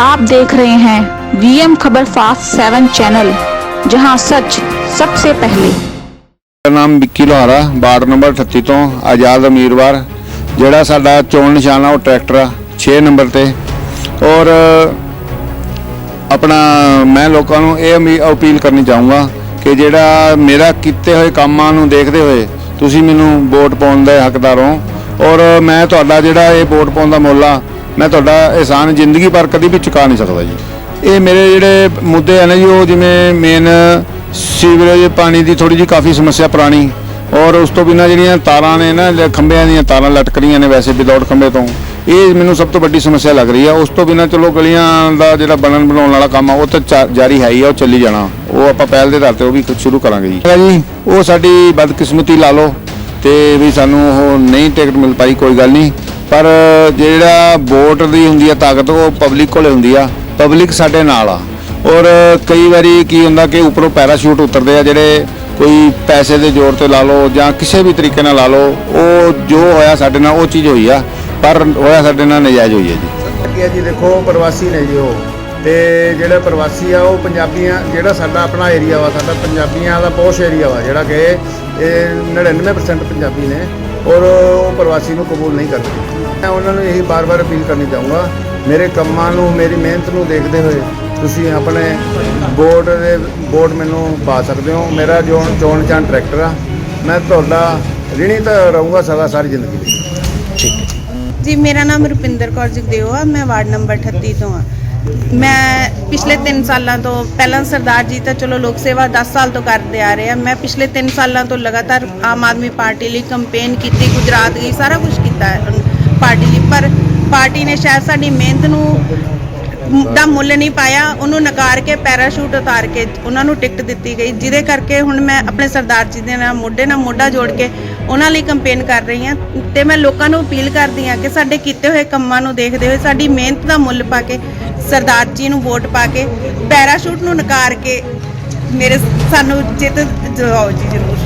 आप देख रहे हैं वीएम खबर फास्ट सेवन चैनल जहां सच सबसे पहले ਮੇਰਾ ਨਾਮ ਵਿੱਕੀ ਲੋਹਾਰਾ ਵਾਰਡ ਨੰਬਰ 38 ਤੋਂ ਆਜ਼ਾਦ ਉਮੀਦਵਾਰ ਜਿਹੜਾ ਸਾਡਾ ਚੋਣ ਨਿਸ਼ਾਨ ਆ ਉਹ ਟਰੈਕਟਰ ਆ 6 ਨੰਬਰ ਤੇ ਔਰ ਆਪਣਾ ਮੈਂ ਲੋਕਾਂ ਨੂੰ ਇਹ ਅਮੀ- ਅਪੀਲ ਕਰਨੀ ਚਾਹੂੰਗਾ ਕਿ ਜਿਹੜਾ ਮੇਰਾ ਕੀਤੇ ਹੋਏ ਕੰਮਾਂ ਨੂੰ ਦੇਖਦੇ ਹੋਏ ਤੁਸੀਂ ਮੈਨੂੰ ਵੋਟ ਪਾਉਣ ਦੇ ਹੱਕਦਾਰ ਹੋ ਔਰ ਮੈਂ ਤੁਹਾਡਾ ਜਿਹੜਾ ਇਹ ਵੋਟ ਪਾਉਣ ਦਾ ਮੁੱਲ ਆ ਮੈਂ ਤੁਹਾਡਾ ਇਹਸਾਨ ਜ਼ਿੰਦਗੀ ਭਰ ਕਦੀ ਵੀ ਚੁਕਾ ਨਹੀਂ ਸਕਦਾ ਜੀ। ਇਹ ਮੇਰੇ ਜਿਹੜੇ ਮੁੱਦੇ ਆ ਨਾ ਜੀ, ਉਹ ਜਿਵੇਂ ਮੇਨ ਸੀਵਰੇਜ ਪਾਣੀ ਦੀ ਥੋੜੀ ਜੀ ਕਾਫੀ ਸਮੱਸਿਆ ਪੁਰਾਣੀ। ਔਰ ਉਸ ਤੋਂ ਬਿਨਾਂ ਜਿਹੜੀਆਂ ਤਾਰਾਂ ਨੇ ਨਾ ਖੰਭਿਆਂ ਦੀਆਂ ਤਾਰਾਂ ਲਟਕ ਰਹੀਆਂ ਨੇ ਵੈਸੇ ਵਿਦਆਊਟ ਖੰਭੇ ਤੋਂ। ਇਹ ਮੈਨੂੰ ਸਭ ਤੋਂ ਵੱਡੀ ਸਮੱਸਿਆ ਲੱਗ ਰਹੀ ਆ। ਉਸ ਤੋਂ ਬਿਨਾਂ ਚਲੋ ਗਲੀਆਂ ਦਾ ਜਿਹੜਾ ਬਣਨ ਬਣਾਉਣ ਵਾਲਾ ਕੰਮ ਆ, ਉਹ ਤਾਂ ਚਾ- ਜਾਰੀ ਹੈ ਹੀ ਆ, ਉਹ ਚੱਲੀ ਜਾਣਾ। ਉਹ ਆਪਾਂ ਪਹਿਲ ਦੇ ਆਧਾਰ ਤੇ ਉਹ ਵੀ ਸ਼ੁਰੂ ਕਰਾਂਗੇ ਜੀ। ਹੈਗਾ ਜੀ? ਉਹ ਸਾਡੀ ਬਦਕਿਸਮਤੀ ਲਾ ਲਓ ਤੇ ਵੀ ਸਾਨੂੰ ਉਹ ਨਹੀਂ ਟਿਕਟ ਮਿਲ ਪਾਈ, ਕੋਈ ਗੱਲ ਨਹੀਂ। ਪਰ ਜਿਹੜਾ ਵੋਟ ਦੀ ਹੁੰਦੀ ਆ ਤਾਕਤ, ਉਹ ਪਬਲਿਕ ਕੋਲੇ ਹੁੰਦੀ ਆ। ਪਬਲਿਕ ਸਾਡੇ ਨਾਲ ਆ। ਔਰ ਕਈ ਵਾਰੀ ਕੀ ਹੁੰਦਾ ਕਿ ਉੱਪਰੋਂ ਪੈਰਾਸ਼ੂਟ ਉਤਰਦੇ ਆ, ਜਿਹੜੇ ਕੋਈ ਪੈਸੇ ਦੇ ਜ਼ੋਰ ਤੇ ਲਾ ਲਓ ਜਾਂ ਕਿਸੇ ਵੀ ਤਰੀਕੇ ਨਾਲ ਲਾ ਲਓ, ਉਹ ਜੋ ਹੋਇਆ ਸਾਡੇ ਨਾਲ, ਉਹ ਚੀਜ਼ ਹੋਈ ਆ। ਪਰ ਹੋਇਆ ਸਾਡੇ ਨਾਲ ਨਜਾਇਜ਼ ਹੋਈ ਹੈ ਜੀ। ਅੱਗੇ ਜੀ, ਦੇਖੋ, ਪ੍ਰਵਾਸੀ ਨੇ ਜੀ ਉਹ। ਤੇ ਜਿਹੜੇ ਪ੍ਰਵਾਸੀ ਆ, ਉਹ ਪੰਜਾਬੀਆਂ, ਜਿਹੜਾ ਸਾਡਾ ਆਪਣਾ ਏਰੀਆ ਵਾ, ਸਾਡਾ ਪੰਜਾਬੀਆਂ ਦਾ ਪੋਸ਼ ਏਰੀਆ ਵਾ, ਜਿਹੜਾ ਕਿ ਇਹ 99% ਪੰਜਾਬੀ ਨੇ। ਔਰ ਉਹ ਪ੍ਰਵਾਸੀ ਨੂੰ ਕਬੂਲ ਨਹੀਂ ਕਰਦੇ। ਮੈਂ ਉਹਨਾਂ ਨੂੰ ਇਹੀ ਬਾਰ-ਬਾਰ ਅਪੀਲ ਕਰਨੀ ਚਾਹੂੰਗਾ ਮੇਰੇ ਕੰਮਾਂ ਨੂੰ ਮੇਰੀ ਮਿਹਨਤ ਨੂੰ ਦੇਖਦੇ ਹੋਏ ਤੁਸੀਂ ਆਪਣੇ ਵੋਟ ਦੇ ਵੋਟ ਮੈਨੂੰ ਪਾ ਸਕਦੇ ਹੋ। ਮੇਰਾ ਜੋ ਚੋਣ ਚਾਂ ਟਰੈਕਟਰ ਆ। ਮੈਂ ਤੁਹਾਡਾ ਰਿਣੀ ਤਾਂ ਰਹੂੰਗਾ ਸਦਾ ਸਾਰੀ ਜ਼ਿੰਦਗੀ ਲਈ। ਜੀ। ਮੇਰਾ ਨਾਮ ਰੁਪਿੰਦਰ ਕੌਰ ਜਗਦੇਵ ਆ। ਮੈਂ ਵਾਰਡ ਨੰਬਰ 38 ਤੋਂ ਆ। ਮੈਂ ਪਿਛਲੇ 3 ਸਾਲਾਂ ਤੋਂ, ਪਹਿਲਾਂ ਸਰਦਾਰ ਜੀ ਤਾਂ ਚਲੋ ਲੋਕ ਸੇਵਾ 10 ਸਾਲ ਤੋਂ ਕਰਦੇ ਆ ਰਹੇ ਆ, ਮੈਂ ਪਿਛਲੇ 3 ਸਾਲਾਂ ਤੋਂ ਲਗਾਤਾਰ ਆਮ ਆਦਮੀ ਪਾਰਟੀ ਲਈ ਕੰਪੇਨ ਕੀਤੀ, ਗੁਜਰਾਤ ਗਈ, ਸਾਰਾ ਕੁਝ ਕੀਤਾ ਪਾਰਟੀ ਲਈ। ਪਰ ਪਾਰਟੀ ਨੇ ਸ਼ਾਇਦ ਸਾਡੀ ਮਿਹਨਤ ਨੂੰ ਦਾ ਮੁੱਲ ਨਹੀਂ ਪਾਇਆ, ਉਹਨੂੰ ਨਕਾਰ ਕੇ ਪੈਰਾਸ਼ੂਟ ਉਤਾਰ ਕੇ ਉਹਨਾਂ ਨੂੰ ਟਿਕਟ ਦਿੱਤੀ ਗਈ, ਜਿਹਦੇ ਕਰਕੇ ਹੁਣ ਮੈਂ ਆਪਣੇ ਸਰਦਾਰ ਜੀ ਦੇ ਨਾਲ, ਮੋਢੇ ਨਾਲ ਮੋਢਾ ਜੋੜ ਕੇ ਉਹਨਾਂ ਲਈ ਕੰਪੇਨ ਕਰ ਰਹੀ ਹਾਂ ਤੇ ਮੈਂ ਲੋਕਾਂ ਨੂੰ ਅਪੀਲ ਕਰਦੀ ਹਾਂ ਕਿ ਸਾਡੇ ਕੀਤੇ ਹੋਏ ਕੰਮਾਂ ਨੂੰ ਦੇਖਦੇ ਹੋਏ ਸਾਡੀ ਮਿਹਨਤ ਦਾ ਮੁੱਲ ਪਾ ਕੇ ਸਰਦਾਰ ਜੀ ਨੂੰ ਵੋਟ ਪਾ ਕੇ ਪੈਰਾਸ਼ੂਟ ਨੂੰ ਨਕਾਰ ਕੇ ਮੇਰੇ ਸਾਨੂੰ ਜਿੱਤ ਦਿਵਾਓ ਜੀ ਜ਼ਰੂਰ।